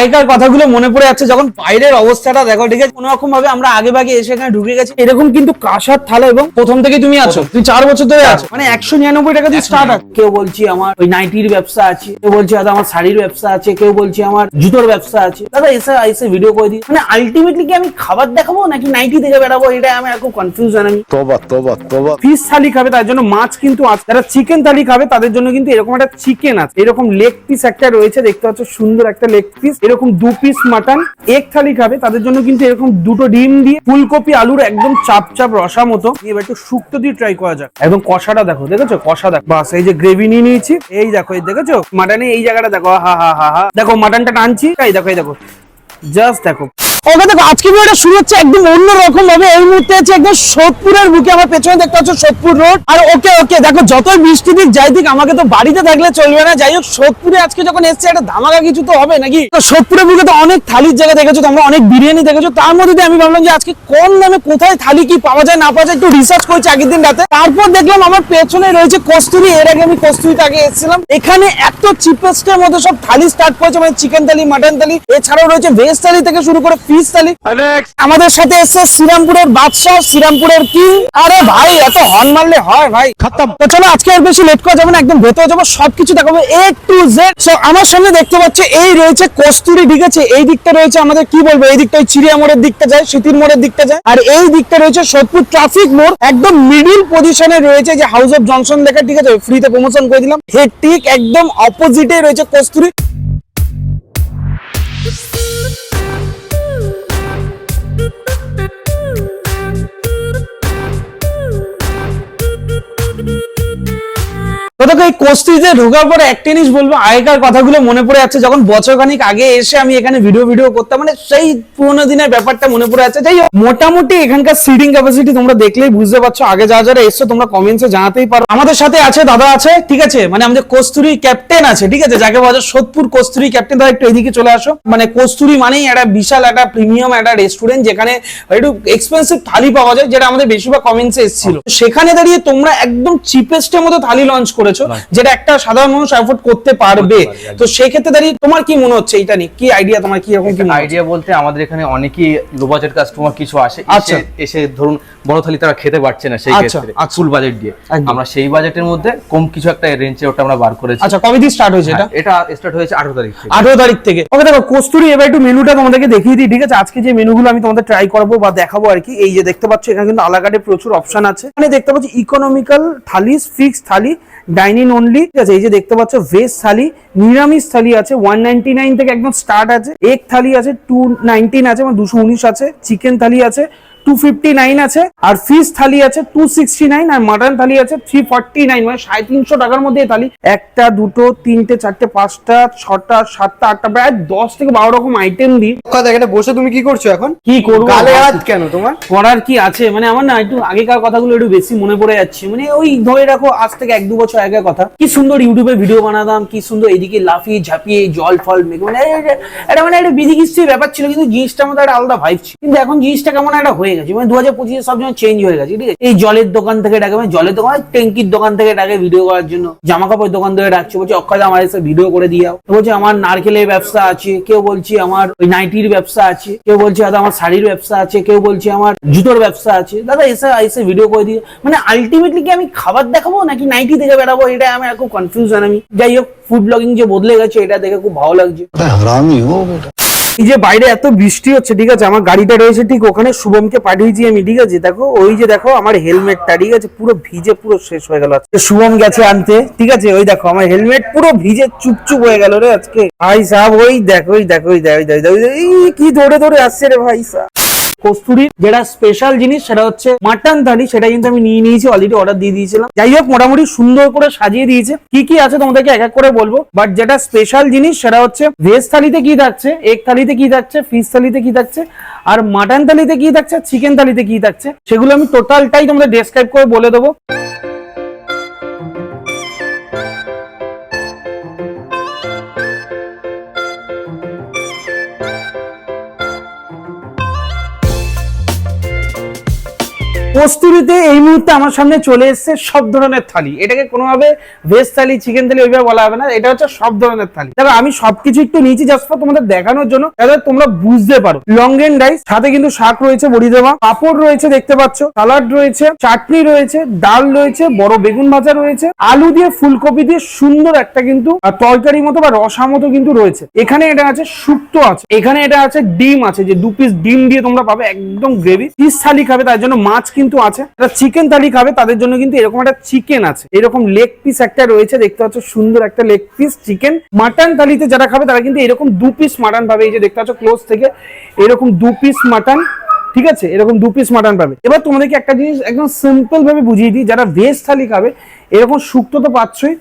আগেকার কথাগুলো মনে পড়ে যাচ্ছে যখন বাইরের অবস্থাটা দেখো ঠিক আছে? কোনো রকম ভাবে আমরা আগে ভাগে এসে এখানে ঢুকে গেছি। এরকম কিন্তু কাঁসার থালা এবং প্রথম থেকে তুমি আছো তুমি চার বছর ধরে আছো। মানে একশো নিরানব্বই টাকা দিয়ে স্টার্ট আছে। কেউ বলছি আমার ওই নাইটির ব্যবসা আছে কেউ বলছি হয়তো আমার শাড়ির ব্যবসা আছে কেউ বলছি আমার জুতোর ব্যবসা আছে। দাদা এসে এসে ভিডিও করে দিই। মানে আলটিমেটলি কি আমি খাবার দেখাবো নাকি নাইটি দেখে বেড়াবো? এটা আমি কনফিউজ কনফিউশন আমি। তোবা তোবা তোবা। ফিশ থালি খাবে তার জন্য মাছ কিন্তু আছে। যারা চিকেন থালি খাবে তাদের জন্য কিন্তু এরকম একটা চিকেন আছে। এরকম লেগ পিস একটা রয়েছে দেখতে পাচ্ছ সুন্দর একটা লেগ পিস এরকম দু পিস মাটন এক থালি খাবে, তাদের জন্য কিন্তু এরকম দুটো ডিম দিয়ে ফুলকপি, আলুর একদম চাপ চাপ রসা মতো। এবার একটু শুক্তো দিয়ে ট্রাই করা যাক। একদম কষাটা দেখো, দেখেছ? কষা দেখো বাস, এই যে গ্রেভি নিয়ে নিয়েছি, এই দেখো, এই দেখেছ? মাটনে এই জায়গাটা দেখো হা হা হা হা। দেখো মাটনটা টানছি, এই দেখো এই দেখো। জাস্ট দেখো। ওকে দেখো, আজকে ভিডিওটা শুরু হচ্ছে একদম অন্যরকম ভাবে। এই মুহূর্তে আছে একদম সোদপুরের বুকে, আমার পেছনে দেখতে পাচ্ছ সোদপুর রোড। আর ওকে ওকে, দেখো, যতই বৃষ্টি দিক, যাই দিক, আমাকে তো বাড়িতে থাকলে চলবে না। যাই হোক, সোদপুরে আজকে যখন এসছে, একটা ধামাকা কিছু তো হবে নাকি? সোদপুরের বুকে তো অনেক থালির জায়গা দেখেছ, তোমরা অনেক বিরিয়ানি দেখেছ। তার মধ্যে আমি ভাবলাম যে আজকে কোন দামে কোথায় থালি কি পাওয়া যায়, না পাওয়া যায়, একটু রিসার্চ করেছি আগের দিন রাতে। তারপর দেখলাম আমার পেছনে রয়েছে কস্তুরি। এর আগে আমি কস্তুরিতে আগে এসেছিলাম। এখানে এত চিপেস্টের মধ্যে সব থালি স্টার্ট করেছে মানে চিকেন থালি মাটন থালি। এছাড়াও রয়েছে ভেজ থালি থেকে শুরু করে ফিশ থালি আমাদের সাথে এসছে শ্রীরামপুরের বাদশাহ শ্রীরামপুরের কি? আরে ভাই এত হর্ন মারলে হয় ভাই। খতম। তো চলো আজকে আর বেশি লেট করা যাবে না একদম ভেতরে যাব সবকিছু দেখাবো এ টু জেড সো আমার সামনে দেখতে পাচ্ছি এই রয়েছে কস্তুরি ঠিক আছে এই দিকটা রয়েছে আমাদের কি বলব এই দিকটা ওই চিড়িয়া মোড়ের দিকটা যায় সিতির মোড়ের দিকটা যায়। আর এই দিকটা রয়েছে সোদপুর ট্রাফিক মোড় একদম মিডিল পজিশনে রয়েছে যে হাউস অফ জনসন লেখা ঠিক আছে? ফ্রিতে প্রমোশন করে দিলাম। ঠিক একদম অপোজিটে রয়েছে কস্তুরি। দেখো এই কোস্টিতে ঢোকার পরে একটা জিনিস বলব, আগেকার কথাগুলো মনে পড়ে যাচ্ছে। যখন বছর খানিক আগে এসে আমি এখানে ভিডিও ভিডিও করতাম মানে সেই পুরোনো দিনের ব্যাপারটা মনে পড়ে যাচ্ছে। যাই মোটামুটি এখানকার সিটিং ক্যাপাসিটি তোমরা দেখলেই বুঝতে পারছ। আগে যা যারা এসছো, তোমরা কমেন্টসে জানাতেই পারো। আমাদের সাথে আছে দাদা আছে, ঠিক আছে? মানে আমাদের কস্তুরি ক্যাপ্টেন আছে, ঠিক আছে? যাকে বলা সোদপুর কস্তুরি ক্যাপ্টেন দাদা, একটু এদিকে চলে আসো। মানে কস্তুরি মানেই একটা বিশাল, একটা প্রিমিয়াম একটা রেস্টুরেন্ট যেখানে একটু এক্সপেন্সিভ থালি পাওয়া যায়, যেটা আমাদের বেশিরভাগ কমেন্টসে এসেছিল। সেখানে দাঁড়িয়ে তোমরা একদম চিপেস্টের মতো থালি লঞ্চ করেছ যেটা একটা সাধারণ মানুষ অ্যাফোর্ড করতে পারবে। তো সেই ক্ষেত্রে দাঁড়িয়ে তোমার কি মনে হচ্ছে এটা নিয়ে? কি আইডিয়া তোমার কি রকম কি আইডিয়া বলতে আমাদের এখানে অনেকেই লো বাজেট কাস্টমার কিছু আসে আচ্ছা। এসে এসে ধরুন বড় থালি তারা খেতে পারছে না সেই আচ্ছা, ক্ষেত্রে আচ্ছা। ফুল বাজেট দিয়ে। আমরা সেই বাজেটের মধ্যে কম কিছু একটা রেঞ্জে ওটা আমরা বার করেছি। আচ্ছা কবে দিয়ে স্টার্ট হয়েছে এটা? হ্যাঁ, এটা স্টার্ট হয়েছে আঠারো তারিখ থেকে। আঠারো তারিখ থেকে। ওকে দেখো কস্তুরি এবার একটু মেনুটা তোমাদেরকে দেখিয়ে দিই ঠিক আছে? আজকে যে মেনুগুলো আমি তোমাদের ট্রাই করব বা দেখাবো আর কি এই যে দেখতে পাচ্ছ এখানে কিন্তু আলাকাটে প্রচুর অপশন আছে। মানে দেখতে পাচ্ছ economical thali fix thali dining only ঠিক আছে? এই যে দেখতে পাচ্ছ ভেজ থালি, নিরামিষ থালি আছে ওয়ান নাইনটি নাইন থেকে একদম স্টার্ট আছে। এক থালি আছে টু আছে মানে দুশো উনিশ আছে। চিকেন থালি আছে টু ফিফটি নাইন আছে আর ফিশ থালি আছে টু সিক্সটি নাইন আর মাটন থালি আছে থ্রি ফর্টি নাইন মানে সাড়ে তিনশো টাকার মধ্যে থালি। একটা দুটো তিনটে চারটে পাঁচটা ছটা সাতটা আটটা প্রায় দশ থেকে বারো রকম আইটেম দিই। এখানে বসে তুমি কি করছ এখন? কি করব? গালে হাত কেন তোমার? করার কি আছে? মানে আমার না একটু আগেকার কথাগুলো একটু বেশি মনে পড়ে যাচ্ছে। মানে ওই ধরে রাখো আজ থেকে এক দু বছর আগের কথা। কি সুন্দর ইউটিউবে ভিডিও বানাতাম কি সুন্দর এদিকে লাফিয়ে ঝাঁপিয়ে জল ফল মেঘে মানে এটা- এটা মানে একটা বিধি ব্যাপার ছিল কিন্তু জিনিসটার মধ্যে একটা আলাদা ভাইব ছিল। কিন্তু এখন জিনিসটা কেমন একটা হয়ে গেছে। যাচ্ছে মানে দু হাজার পঁচিশে সবসময় চেঞ্জ হয়ে গেছে, ঠিক আছে? এই জলের দোকান থেকে ডাকে মানে জলের দোকান মানে ট্যাঙ্কির দোকান থেকে ডাকে ভিডিও করার জন্য। জামা কাপড়ের দোকান থেকে ডাকছে বলছে, অক্ষয় আমার এসে ভিডিও করে দিও বলছে, আমার নারকেলের ব্যবসা আছে। কেউ বলছে, আমার ওই নাইটির ব্যবসা আছে। কেউ বলছে হয়তো আমার শাড়ির ব্যবসা আছে। কেউ বলছে, আমার জুতোর ব্যবসা আছে। দাদা, এসে এসে ভিডিও করে দিয়ে মানে আলটিমেটলি কি আমি খাবার দেখাবো নাকি নাইটি থেকে বেড়াবো? এটা আমি খুব কনফিউজন আমি। যাই হোক ফুড ব্লগিং যে বদলে গেছে, এটা দেখে খুব ভালো লাগছে। হারামি এই যে বাইরে এত বৃষ্টি হচ্ছে ঠিক আছে? আমার গাড়িটা রয়েছে ঠিক ওখানে শুভমকে পাঠিয়েছি আমি ঠিক আছে? দেখো ওই যে দেখো আমার হেলমেটটা ঠিক আছে? পুরো ভিজে পুরো শেষ হয়ে গেল শুভম গেছে আনতে ঠিক আছে? ওই দেখো আমার হেলমেট পুরো ভিজে চুপচুপ হয়ে গেল রে আজকে। ভাই সাহেব ওই দেখো ওই দেখো ওই দেখো ওই দেখো, কি ধরে ধরে আসছে রে ভাই সাহেব? কস্তুরি। যেটা স্পেশাল জিনিস, সেটা হচ্ছে মাটন থালি সেটা কিন্তু আমি নিয়ে নিয়েছি অলরেডি অর্ডার দিয়ে দিয়েছিলাম। যাই হোক, মোটামুটি সুন্দর করে সাজিয়ে দিয়েছে। কি কি আছে তোমাদেরকে এক এক করে বলব। বাট যেটা স্পেশাল জিনিস, সেটা হচ্ছে ভেজ থালিতে কি থাকছে এগ থালিতে কি থাকছে ফিশ থালিতে কি থাকছে, আর মাটন থালিতে কি থাকছে চিকেন থালিতে কি থাকছে, সেগুলো আমি টোটালটাই তোমাদের ডেসক্রাইব করে বলে দেবো। কস্তুরিতে এই মুহূর্তে আমার সামনে চলে এসেছে সব ধরনের থালি। এটাকে কোনোভাবে ভেজ থালি চিকেন থালি ওইভাবে বলা হবে না। এটা হচ্ছে সব ধরনের থালি। দেখো, আমি সবকিছু একটু নিয়েছি জাস্ট তোমাদের দেখানোর জন্য। যাতে তোমরা বুঝতে পারো। লং এন্ড রাইস সাথে কিন্তু শাক রয়েছে বড়ি দেওয়া পাপড় রয়েছে, দেখতে পাচ্ছ। সালাড রয়েছে, চাটনি রয়েছে, ডাল রয়েছে, বড় বেগুন ভাজা রয়েছে। আলু দিয়ে, ফুলকপি দিয়ে সুন্দর একটা কিন্তু তরকারি মতো বা রসা মতো কিন্তু রয়েছে। এখানে এটা আছে শুক্তো আছে। এখানে এটা আছে ডিম আছে। যে দু পিস ডিম দিয়ে তোমরা পাবে একদম গ্রেভি পিস থালি খাবে, তার জন্য মাছ কিন্তু আছে। যারা চিকেন থালি খাবে, তাদের জন্য কিন্তু এরকম একটা চিকেন আছে। এরকম লেগ পিস একটা রয়েছে, দেখতে পাচ্ছ, সুন্দর একটা লেগ পিস চিকেন মাটন থালিতে যারা খাবে, তারা কিন্তু এরকম দু পিস মাটন পাবে। এই যে দেখতে পাচ্ছ ক্লোজ থেকে এরকম দু পিস মাটন ঠিক আছে? এরকম দু পিস মাটন পাবে। এবার তোমাদেরকে একটা জিনিস একদম সিম্পল ভাবে বুঝিয়ে দিই, যারা ভেজ থালি খাবে, এরকম শুক্তো তো পাচ্ছই।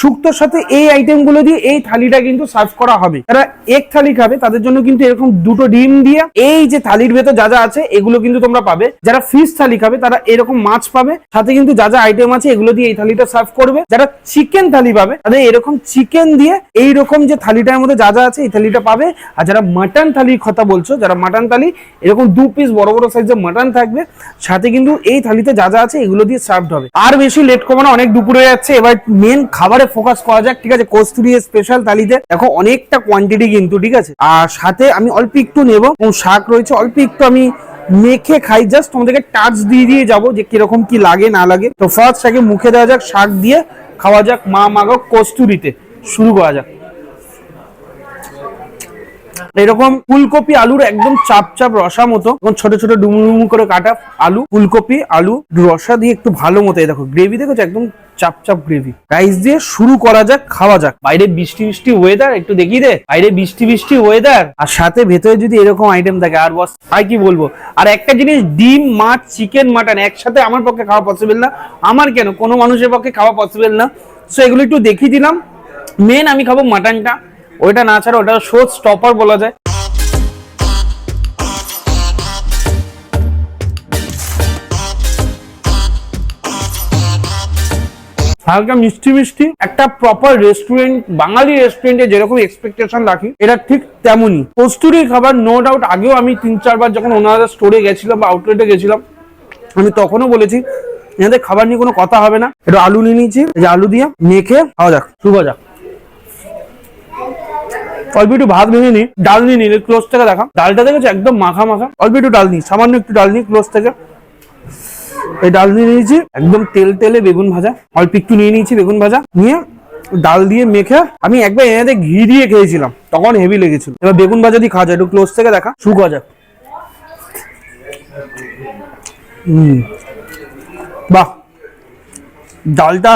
শুক্তোর সাথে এই আইটেমগুলো দিয়ে এই থালিটা কিন্তু সার্ভ করা হবে। যারা এক থালি খাবে, তাদের জন্য কিন্তু এরকম দুটো ডিম দিয়ে এই যে থালির ভেতর যা যা আছে, এগুলো কিন্তু তোমরা পাবে। যারা ফিশ থালি খাবে, তারা এরকম মাছ পাবে। সাথে কিন্তু যা যা আইটেম আছে, এগুলো দিয়ে এই থালিটা সার্ভ করবে। যারা চিকেন থালি পাবে, তাদের এরকম চিকেন দিয়ে এই রকম যে থালিটার মধ্যে যা যা আছে, এই থালিটা পাবে। আর যারা মাটন থালির কথা বলছো, যারা মাটন থালি, এরকম দু পিস বড় বড় সাইজের মাটন থাকবে। সাথে কিন্তু এই থালিতে যা যা আছে, এগুলো দিয়ে সার্ভ হবে। আর বেশি লেট করব না, অনেক দুপুরে যাচ্ছে। এবার মেন খাবারে ফোকাস করা যাক, ঠিক আছে? কস্তুরি স্পেশাল থালিতে দেখো, অনেকটা কোয়ান্টিটি কিন্তু, ঠিক আছে? আর সাথে আমি অল্প একটু নেব, এবং শাক রয়েছে, অল্প একটু আমি মেখে খাই জাস্ট তোমাদেরকে টাচ দিয়ে দিয়ে যাব যে কীরকম কি লাগে, না লাগে। তো ফার্স্ট আগে মুখে দেওয়া যাক, শাক দিয়ে খাওয়া যাক, মা মাগো কস্তুরিতে শুরু করা যাক। এরকম ফুলকপি, আলুর একদম চাপ চাপ রসা মতো ছোট ছোট ডুমু ডুমু করে কাটা আলু, ফুলকপি, আলু, রসা দিয়ে একটু ভালো মতো দেখো গ্রেভি দেখেছ? একদম চাপ চাপ গ্রেভি রাইস দিয়ে শুরু করা যাক, খাওয়া যাক। বাইরে বৃষ্টি বৃষ্টি ওয়েদার একটু দেখি দে। বাইরে বৃষ্টি বৃষ্টি ওয়েদার আর সাথে ভেতরে যদি এরকম আইটেম থাকে, আর বস, আর কি বলব? আর একটা জিনিস, ডিম, মাছ চিকেন মাটন একসাথে আমার পক্ষে খাওয়া পসিবল না। আমার কেন? কোনো মানুষের পক্ষে খাওয়া পসিবল না। সো এগুলো একটু দেখিয়ে দিলাম। মেন আমি খাব মাটনটা ওইটা না ছাড়া ওটা শো স্টপার বলা যায়। হালকা মিষ্টি মিষ্টি, একটা প্রপার রেস্টুরেন্ট বাঙালি রেস্টুরেন্টে যেরকম এক্সপেকটেশন রাখি, এটা ঠিক তেমনই। কস্তুরি খাবার নো ডাউট আগেও আমি তিন, চারবার যখন ওনারা স্টোরে গেছিলাম বা আউটলেটে গেছিলাম, আমি তখনও বলেছি, এনাদের খাবার নিয়ে কোনো কথা হবে না। একটু আলু নিয়ে নিয়েছি, এই আলু দিয়ে মেখে খাওয়া যাক, শুভ যাক। অল্প একটু ভাত ভেঙে নিই, ডাল নিয়ে নিলে ক্লোজ থেকে দেখা। ডালটা দেখেছ? একদম মাখা মাখা। অল্প একটু ডাল নিই, সামান্য একটু ডাল নিই ক্লোজ থেকে। এই ডাল নিয়ে নিয়েছি, একদম তেল তেলে বেগুন ভাজা। অল্প একটু নিয়ে নিয়েছি বেগুন ভাজা। নিয়ে ডাল দিয়ে মেখে আমি একবার এনে ঘি দিয়ে খেয়েছিলাম। তখন হেভি লেগেছিল। এবার বেগুন ভাজা দিয়ে খাওয়া যায়। একটু ক্লোজ থেকে দেখা। শু খাওয়া যাক। হুম। বাহ। ডালটা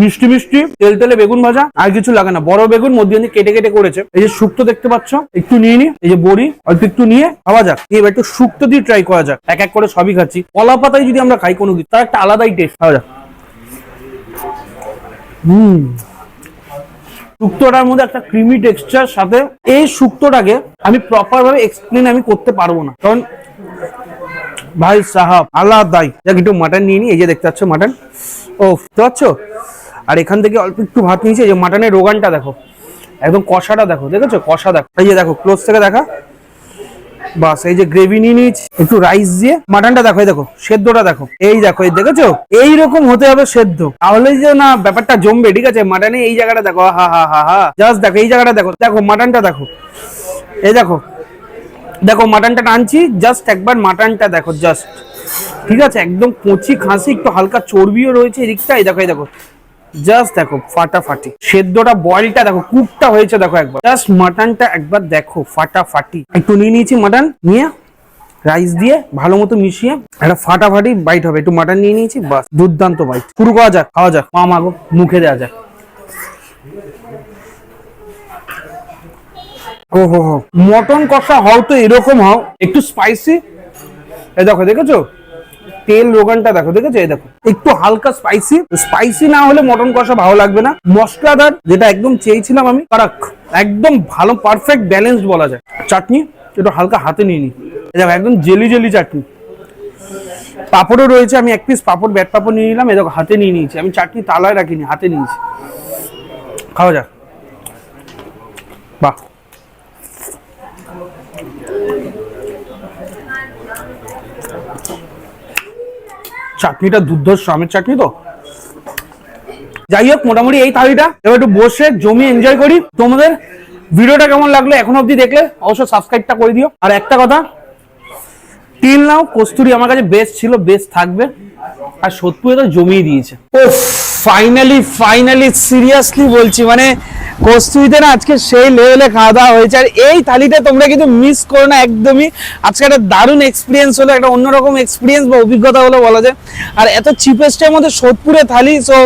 মিষ্টি মিষ্টি, তেল তেলে বেগুন ভাজা, আর কিছু লাগে না। বড় বেগুন মধ্যে কেটে কেটে করেছে। এই যে শুক্তো দেখতে পাচ্ছ, একটু নিয়ে নি। এই যে বড়ি, অল্প একটু নিয়ে খাওয়া যাক। এবার একটু শুক্তো দিয়ে ট্রাই করা যাক। এক এক করে সবই খাচ্ছি। কলা পাতায় যদি আমরা খাই কোনো কিছু, তার একটা আলাদাই টেস্ট খাওয়া যাক। হুম। শুক্তোটার মধ্যে একটা ক্রিমি টেক্সচার সাথে এই শুক্তোটাকে আমি প্রপার ভাবে এক্সপ্লেন আমি করতে পারব না। কারণ ভাই সাহাব, আলাদাই। দেখ একটু মাটন নিয়ে নি। এই যে দেখতে পাচ্ছ মাটন ও দেখতে পাচ্ছ? আর এখান থেকে অল্প একটু ভাত নিয়েছে যে মাটনের রোগানটা দেখো, একদম কষাটা দেখো, দেখেছ? কষা দেখো। এই যে দেখো ক্লোজ থেকে দেখা। বাস, এই যে গ্রেভি নিয়ে নিয়েছি, একটু রাইস দিয়ে। মাটনটা দেখো, এই দেখো, সেদ্ধটা দেখো। এই দেখো, এই দেখেছ? এইরকম হতে হবে সেদ্ধ। তাহলে যে না, ব্যাপারটা জমবে, ঠিক আছে? মাটনে এই জায়গাটা দেখো হা হা হা হা। জাস্ট দেখো, এই জায়গাটা দেখো দেখো, মাটনটা দেখো। এই দেখো দেখো, মাটনটা টানছি জাস্ট একবার মাটনটা দেখো জাস্ট ঠিক আছে? একদম কচি খাসি, একটু হালকা চর্বিও রয়েছে এদিকটা এই দেখো এই দেখো। জাস্ট দেখো, ফাটাফাটি। সেদ্ধটা বয়েলটা দেখো কুকটা হয়েছে, দেখো একবার। জাস্ট মাটনটা একবার দেখো, ফাটাফাটি। একটু নিয়ে নিয়েছি মাটন নিয়ে রাইস দিয়ে ভালো মতো মিশিয়ে একটা ফাটাফাটি বাইট হবে। একটু মাটন নিয়ে নিয়েছি, বাস। দুর্দান্ত বাইট শুরু করা যাক, খাওয়া যাক। মা মাগো, মুখে দেওয়া যাক। ও হো মটন কষা হও তো এরকম হও। একটু স্পাইসি এই দেখো, দেখেছ? তেল রোগানটা দেখো, দেখেছ? এই দেখো, একটু হালকা স্পাইসি স্পাইসি না হলে মটন কষা ভালো লাগবে না। মশলাদার যেটা একদম চেয়েছিলাম আমি কারাক একদম ভালো পারফেক্ট ব্যালেন্সড বলা যায়। চাটনি, একটু হালকা হাতে নিয়ে নি। দেখো, একদম জেলি জেলি চাটনি। পাপড়ও রয়েছে, আমি এক পিস পাপড়, ব্যাট পাপড় নিয়ে নিলাম দেখো, হাতে নিয়ে নিয়েছি। আমি চাটনি তালায় রাখিনি, হাতে নিয়েছি। খাওয়া যাক। বাহ। চাটনিটা দুর্ধর্ষ আমের চাটনি তো? যাই হোক মোটামুটি এই থালিটা। এবার একটু বসে জমি এনজয় করি। তোমাদের ভিডিওটা কেমন লাগল এখন অব্দি দেখলে অবশ্যই সাবস্ক্রাইবটা করে দিও। আর একটা কথা টিল নাও কস্তুরি আমার কাছে বেস্ট ছিল বেস্ট থাকবে। আর সত্যি তো জমিয়ে দিয়েছে। ও ফাইনালি ফাইনালি সিরিয়াসলি বলছি মানে কস্তুরিতে না আজকে সেই লেভেলে খাওয়া দাওয়া হয়েছে, আর এই থালিটা তোমরা কিন্তু মিস করো না একদমই। আজকে একটা দারুণ এক্সপিরিয়েন্স হলো, একটা অন্যরকম এক্সপিরিয়েন্স বা অভিজ্ঞতা হলো বলা যায়। আর এত চিপেস্টের মধ্যে সোদপুরে থালি সো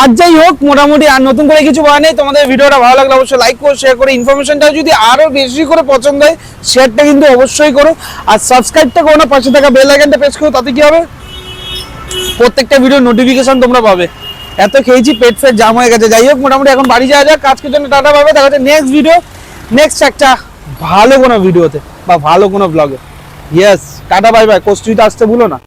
আর যাই হোক, মোটামুটি আর নতুন করে কিছু বলা নেই। তোমাদের ভিডিওটা ভালো লাগলে অবশ্যই লাইক করো শেয়ার করো। ইনফরমেশনটাও যদি আরও বেশি করে পছন্দ হয় শেয়ারটা কিন্তু অবশ্যই করো। আর সাবস্ক্রাইবটা করো না, পাশে থাকা বেল আইকনটা প্রেস করো, তাতে কি হবে? প্রত্যেকটা ভিডিও নোটিফিকেশন তোমরা পাবে। এত খেয়েছি, পেট ফেট জাম হয়ে গেছে। যাই হোক, মোটামুটি এখন বাড়ি যাওয়া যাক। আজকের জন্য টাটা পাবে দেখা যাচ্ছে নেক্সট ভিডিও নেক্সট একটা ভালো কোনো ভিডিওতে বা ভালো কোনো ব্লগে ইয়েস টাটা বাই বাই কোস্টুইতে আসতে ভুলো না।